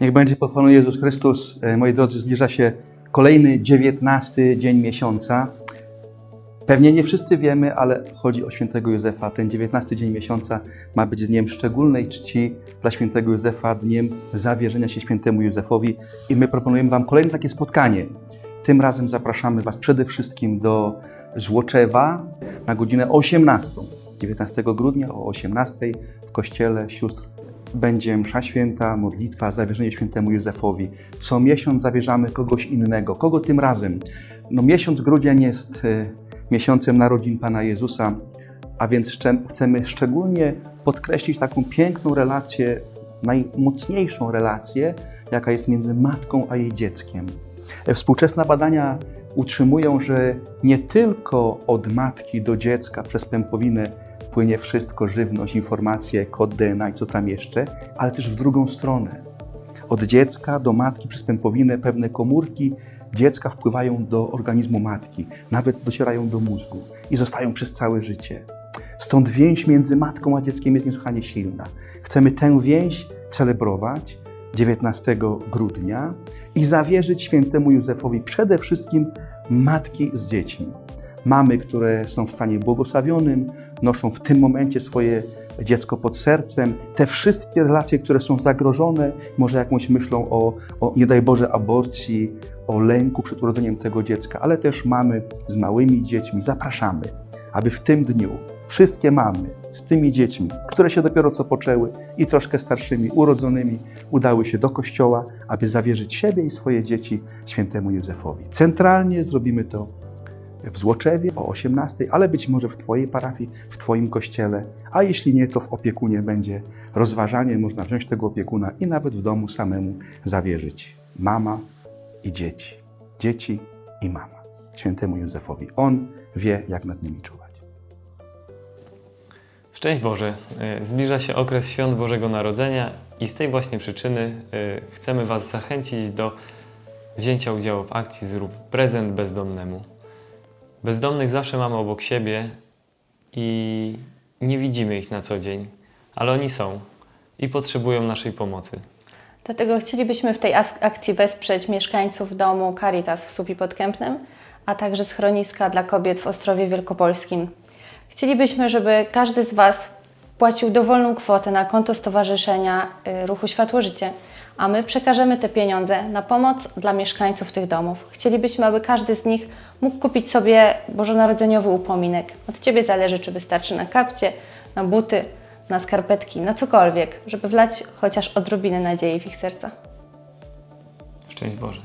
Niech będzie pochwalony Jezus Chrystus. E, Moi drodzy, zbliża się kolejny 19 dzień miesiąca. Pewnie nie wszyscy wiemy, ale chodzi o świętego Józefa. Ten 19 dzień miesiąca ma być dniem szczególnej czci dla świętego Józefa, dniem zawierzenia się świętemu Józefowi. I my proponujemy Wam kolejne takie spotkanie. Tym razem zapraszamy Was przede wszystkim do Złoczewa na godzinę 18. 19 grudnia o 18 w kościele sióstr będzie msza święta, modlitwa, zawierzenie świętemu Józefowi. Co miesiąc zawierzamy kogoś innego. Kogo tym razem? No miesiąc grudzień jest e, miesiącem narodzin Pana Jezusa, a więc chcemy szczególnie podkreślić taką piękną relację, najmocniejszą relację, jaka jest między matką a jej dzieckiem. E, Współczesne badania utrzymują, że nie tylko od matki do dziecka przez pępowinę płynie wszystko, żywność, informacje, kod DNA i co tam jeszcze, ale też w drugą stronę. Od dziecka do matki przez pępowinę pewne komórki dziecka wpływają do organizmu matki, nawet docierają do mózgu i zostają przez całe życie. Stąd więź między matką a dzieckiem jest niesłychanie silna. Chcemy tę więź celebrować 19 grudnia i zawierzyć świętemu Józefowi przede wszystkim matki z dziećmi. Mamy, które są w stanie błogosławionym, noszą w tym momencie swoje dziecko pod sercem. Te wszystkie relacje, które są zagrożone, może jakąś myślą o, o nie daj Boże, aborcji, o lęku przed urodzeniem tego dziecka, ale też mamy z małymi dziećmi. Zapraszamy, aby w tym dniu wszystkie mamy z tymi dziećmi, które się dopiero co poczęły i troszkę starszymi, urodzonymi, udały się do kościoła, aby zawierzyć siebie i swoje dzieci świętemu Józefowi. Centralnie zrobimy to w Złoczewie o 18, ale być może w Twojej parafii, w Twoim kościele, a jeśli nie, to w opiekunie będzie rozważanie, można wziąć tego opiekuna i nawet w domu samemu zawierzyć. Mama i dzieci. Dzieci i mama. Świętemu Józefowi. On wie, jak nad nimi czuwać. Szczęść Boże! Y, Zbliża się okres świąt Bożego Narodzenia i z tej właśnie przyczyny y, chcemy Was zachęcić do wzięcia udziału w akcji Zrób prezent bezdomnemu. Bezdomnych zawsze mamy obok siebie i nie widzimy ich na co dzień, ale oni są i potrzebują naszej pomocy. Dlatego chcielibyśmy w tej akcji wesprzeć mieszkańców domu Caritas w Słupi Podkępnym, a także schroniska dla kobiet w Ostrowie Wielkopolskim. Chcielibyśmy, żeby każdy z Was płacił dowolną kwotę na konto Stowarzyszenia y, Ruchu Światło Życie, a my przekażemy te pieniądze na pomoc dla mieszkańców tych domów. Chcielibyśmy, aby każdy z nich mógł kupić sobie bożonarodzeniowy upominek. Od Ciebie zależy, czy wystarczy na kapcie, na buty, na skarpetki, na cokolwiek, żeby wlać chociaż odrobinę nadziei w ich serca. Szczęść Boże!